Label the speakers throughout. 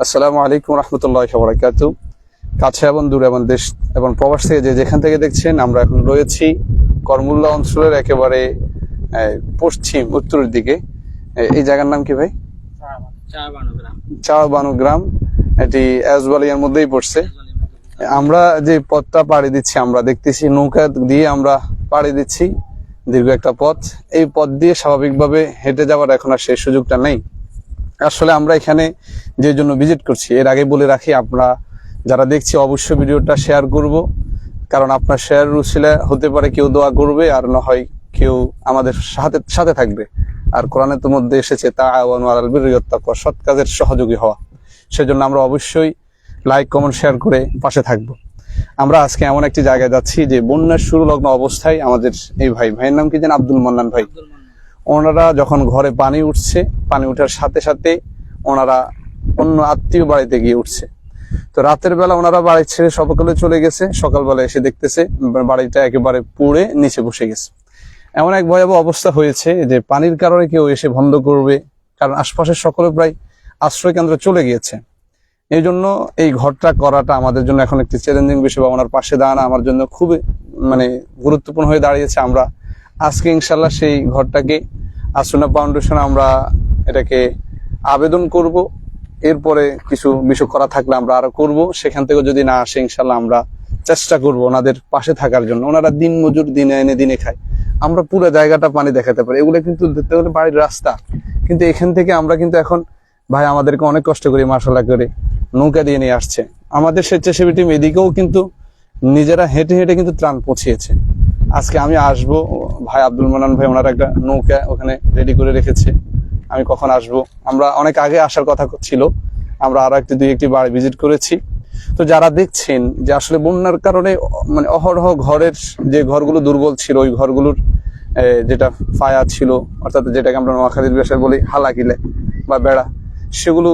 Speaker 1: আসসালামু আলাইকুম রহমতুল্লাহ বরাকাত। কাছে এবং দূরে এবং দেশ এবং প্রবাস থেকে যে যেখান থেকে দেখছেন, আমরা এখন রয়েছি করমুল্লা অঞ্চলের একেবারে পশ্চিম, উত্তরের দিকে। এই জায়গার নাম কি ভাই? চাওয়াবানু গ্রাম। এটি অ্যাজবালিয়ার মধ্যেই পড়ছে। আমরা যে পথটা পাড়ি দিচ্ছি, আমরা দেখতেছি নৌকা দিয়ে আমরা পাড়ি দিচ্ছি দীর্ঘ একটা পথ। এই পথ দিয়ে স্বাভাবিকভাবে হেঁটে যাওয়ার এখন আর সেই সুযোগটা নেই। আসলে আমরা এখানে যে জন্য ভিজিট করছি, এর আগে বলে রাখি, আমরা যারা দেখছি অবশ্যই ভিডিওটা শেয়ার করব। কারণ আপনার শেয়ার রুচিলা হতে পারে কেউ দোয়া করবে, আর না হয় কেউ আমাদের সাথে সাথে থাকবে। আর কোরআনের তো মধ্যে এসেছে তা আওয়ান আল বিরিয়ত্তাকুয়া সৎ কাজের সহযোগী হওয়া। সেজন্য আমরা অবশ্যই লাইক কমেন্ট শেয়ার করে পাশে থাকব। আমরা আজকে এমন একটি জায়গায় যাচ্ছি যে বন্যার শুরু লগ্ন অবস্থায় আমাদের এই ভাই, ভাইয়ের নাম কি যেন? আব্দুল মান্নান ভাই। ওনারা যখন ঘরে পানি উঠছে, পানি উঠার সাথে সাথে ওনারা অন্য আত্মীয় বাড়িতে গিয়ে উঠছে। তো রাতের বেলা ওনারা বাড়ি ছেড়ে সকালে চলে গেছে। সকালবেলা এসে দেখতেছে, বাড়িটা একেবারে পুড়ে নিচে বসে গেছে। এমন এক ভয়াবহ অবস্থা হয়েছে যে পানির কারণে কেউ এসে বন্ধ করবে, কারণ আশপাশের সকলে প্রায় আশ্রয় কেন্দ্রে চলে গিয়েছে। এই জন্য এই ঘরটা করাটা আমাদের জন্য এখন একটি চ্যালেঞ্জিং বিষয় বা ওনার পাশে দাঁড়ানো আমার জন্য খুবই মানে গুরুত্বপূর্ণ হয়ে দাঁড়িয়েছে। আমরা আজকে ইনশাল্লাহ সেই ঘরটাকে আসুনা ফাউন্ডেশন আমরা এটাকে আবেদন করব। এরপরে কিছু বিষয় করা থাকলে আমরা আরও করব। সেখান থেকে যদি না আসে ইনশাল্লাহ আমরা চেষ্টা করব ওনাদের পাশে থাকার জন্য। ওনারা দিন মজুর, দিনে এনে, দিনে খায়। আমরা পুরো জায়গাটা পানি দেখাতে পারি। এগুলো কিন্তু দেখতে গেলে বাড়ির রাস্তা। কিন্তু এখান থেকে আমরা কিন্তু এখন, ভাই, আমাদেরকে অনেক কষ্ট করি মার্শাল্লাহ করে নৌকা দিয়ে নিয়ে আসছে। আমাদের স্বেচ্ছাসেবী টিম এদিকেও কিন্তু নিজেরা হেঁটে হেঁটে কিন্তু ত্রাণ পৌঁছিয়েছে। আজকে আমি আসব ভাই আব্দুল মানান ভাই, ওনার একটা নৌকা ওখানে রেডি করে রেখেছে। আমি কখন আসব? আমরা অনেক আগে আসার কথা ছিল। আমরা আরও একটি, দুই, একটি বাড়ি ভিজিট করেছি। তো যারা দেখছেন যে আসলে বন্যার কারণে মানে অহরহ ঘরের যে ঘরগুলো দুর্বল ছিল, ওই ঘরগুলোর যেটা ফায়া ছিল, অর্থাৎ যেটাকে আমরা নোয়াখালীর ভাষায় বলি হালাকিলে বা বেড়া, সেগুলো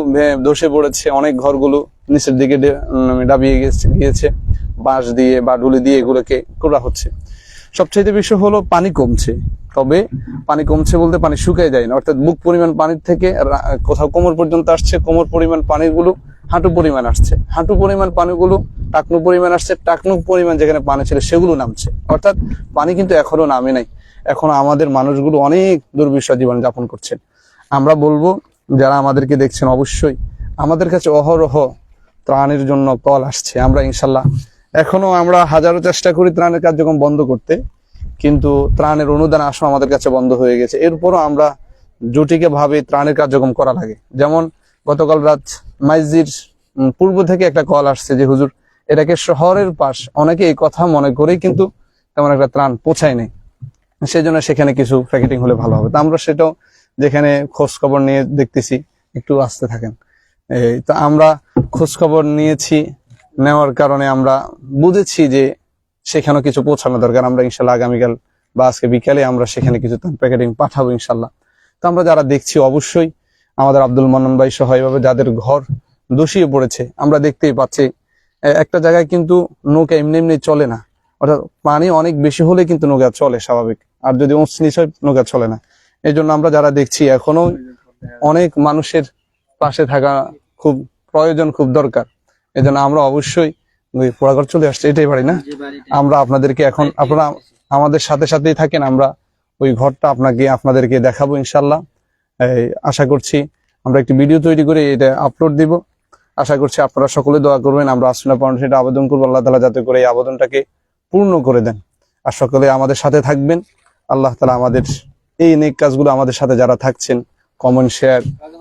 Speaker 1: ধসে পড়েছে। অনেক ঘরগুলো নিচের দিকে ডাবিয়ে গিয়েছে। বাঁশ দিয়ে বা ডুলি দিয়ে এগুলোকে করা হচ্ছে। সবচেয়ে বিষয় হলো পানি কমছে। তবে পানি কমছে বলতে পানি শুকিয়ে যায় না। অর্থাৎ বুক পরিমাণ পানির থেকে কোথাও কোমর পর্যন্ত আসছে, কোমর পরিমাণ পানিগুলো হাঁটু পরিমাণ আসছে। হাঁটু পরিমাণ পানিগুলো টাকনু পরিমাণ আসছে, টাকনু পরিমাণ যেখানে পানি ছিল সেগুলো নামছে। অর্থাৎ পানি কিন্তু এখনও নামে নাই। এখনও আমাদের মানুষগুলো অনেক দুর্বিষহ জীবন যাপন করছেন। আমরা বলব, যারা আমাদেরকে দেখছেন অবশ্যই, আমাদের কাছে অহরহ ত্রাণের জন্য কল আসছে। আমরা ইনশাল্লাহ এখনও আমরা হাজারো চেষ্টা করি ত্রাণের কার্যক্রম বন্ধ করতে, কিন্তু ত্রাণের অনুদান আসা আমাদের কাছে বন্ধ হয়ে গেছে। এরপরও আমরা জটিকে ভাবে ত্রাণের কার্যক্রম করা লাগে যেমন গতকাল রাত মাইজির পূর্ব থেকে একটা কল আসছে যে, হুজুর, এটাকে শহরের পাশ। অনেকে এই কথা মনে করেই কিন্তু তেমন একটা ত্রাণ পৌঁছায় সেই জন্য সেখানে কিছু প্যাকেটিং হলে ভালো হবে। তা আমরা সেটাও যেখানে খোঁজ খবর নিয়ে দেখতেছি, একটু আসতে থাকেন। এই, তো আমরা খোঁজ খবর নিয়েছি নেওয়ার কারণে আমরা বুঝেছি যে সেখানেও কিছু পৌঁছানো দরকার। আমরা ইনশাল্লাহ আগামীকাল বা আজকে বিকালে আমরা সেখানে কিছু প্যাকেটিং পাঠাবো ইনশাল্লাহ। তো আমরা যারা দেখছি অবশ্যই আমাদের আব্দুল মান্নান ভাই সহ এভাবে যাদের ঘর দোষিয়ে পড়েছে, আমরা দেখতেই পাচ্ছি। একটা জায়গায় কিন্তু নৌকা এমনি এমনি চলে না। অর্থাৎ পানি অনেক বেশি হলে কিন্তু নৌকা চলে স্বাভাবিক, আর যদি উঁচ হয় নৌকা চলে না। এই জন্য আমরা যারা দেখছি এখনও অনেক মানুষের পাশে থাকা খুব প্রয়োজন, খুব দরকার। এই জন্য আমরা অবশ্যই পোড়াঘর চলে আসছে এটাই বাড়ি না? আমরা আপনাদেরকে এখন আপনারা আমাদের সাথে সাথেই থাকেন আমরা ওই ঘরটা আপনাকে আপনাদেরকে দেখাবো ইনশাল্লাহ আশা করছি আমরা একটি ভিডিও তৈরি করে এটা আপলোড দিব। আশা করছি আপনারা সকলে দোয়া করবেন আমরা আসনা ফাউন্ডেশনটা আবেদন করব আল্লাহ তালা যাতে করে এই আবেদনটাকে পূর্ণ করে দেন। আর সকলে আমাদের সাথে থাকবেন আল্লাহ তালা আমাদের এই নেক কাজগুলো আমাদের সাথে যারা থাকছেন কমেন্ট শেয়ার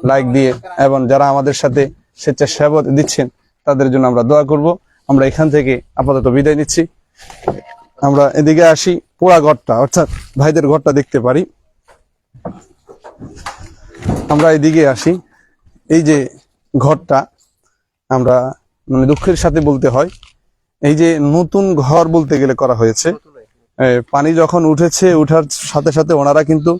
Speaker 1: লাইক দিয়ে এবং যারা আমাদের সাথে স্বেচ্ছাসেবা দিচ্ছেন তাদের জন্য আমরা দোয়া করব। আমরা এখান থেকে আপাতত বিদায় নিচ্ছি। আমরা এদিকে আসি পোড়া ঘরটা, অর্থাৎ ভাইদের ঘরটা দেখতে পারি। আমরা এদিকে আসি। এই যে ঘরটা, আমরা মানে দুঃখের সাথে বলতে হয়, এই যে নতুন ঘর বলতে গেলে করা হয়েছে। পানি যখন উঠেছে, উঠার সাথে সাথে ওনারা কিন্তু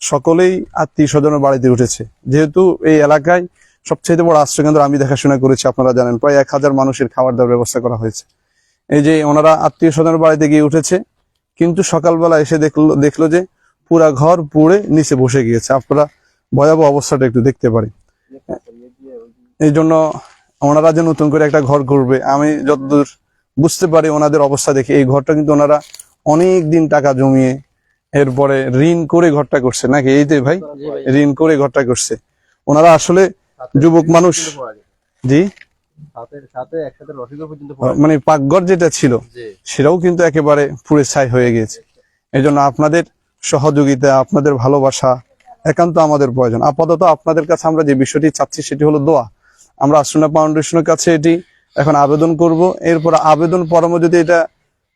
Speaker 1: সকলেই আত্মীয় স্বজনের বাড়িতে উঠেছে। যেহেতু এই এলাকায় সবচেয়ে বড় আশ্রয়কেন্দ্র আমি দেখাশোনা করেছি আপনারা জানেন প্রায় এক হাজার মানুষের খাবার দাবার ব্যবস্থা করা হয়েছে। এই যে ওনারা আত্মীয় স্বজনের বাড়িতে গিয়ে উঠেছে কিন্তু সকালবেলা এসে দেখল দেখল যে পুরা ঘর পুড়ে নিচে বসে গিয়েছে। আপনারা ভয়াবহ অবস্থাটা একটু দেখতে পারি। এই জন্য ওনারা যে নতুন করে একটা ঘর করবে আমি যতদূর বুঝতে পারি ওনাদের অবস্থা দেখে। এই ঘরটা কিন্তু ওনারা অনেক দিন টাকা জমিয়ে এরপরে ঋণ করে ঘরটা করছে। নাকি এই তো ভাই?
Speaker 2: ভাই।
Speaker 1: ঋণ করে ঘরটা করছে। ওনারা আসলে যুবক মানুষ? জি। মানে পাকঘর যেটা ছিল সেটাও কিন্তু একেবারে পুরে ছাই হয়ে গিয়েছে। এই আপনাদের সহযোগিতা আপনাদের ভালোবাসা একান্ত আমাদের প্রয়োজন। আপাতত আপনাদের কাছে আমরা যে বিষয়টি চাচ্ছি সেটি হলো দোয়া। আমরা আশ্রনা ফাউন্ডেশনের কাছে এটি এখন আবেদন করব। এরপর আবেদন পরম যদি এটা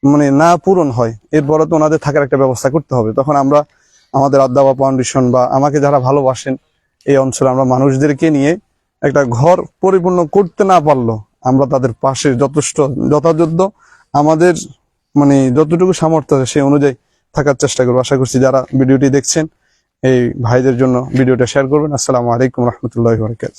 Speaker 1: মানে না পূরণ হয় এরপরে তো ওনাদের থাকার একটা ব্যবস্থা করতে হবে। তখন আমরা আমাদের আদাবা ফাউন্ডেশন বা আমাকে যারা ভালোবাসেন এই অঞ্চলে আমরা মানুষদেরকে নিয়ে একটা ঘর পরিপূর্ণ করতে না পারল আমরা তাদের পাশে যথেষ্ট যথাযথ আমাদের মানে যতটুকু সামর্থ্য আছে সেই অনুযায়ী থাকার চেষ্টা করব। আশা করছি যারা ভিডিওটি দেখছেন, এই ভাইদের জন্য ভিডিওটা শেয়ার করবেন। আসসালামু আলাইকুম রহমতুল্লাহ বরকাত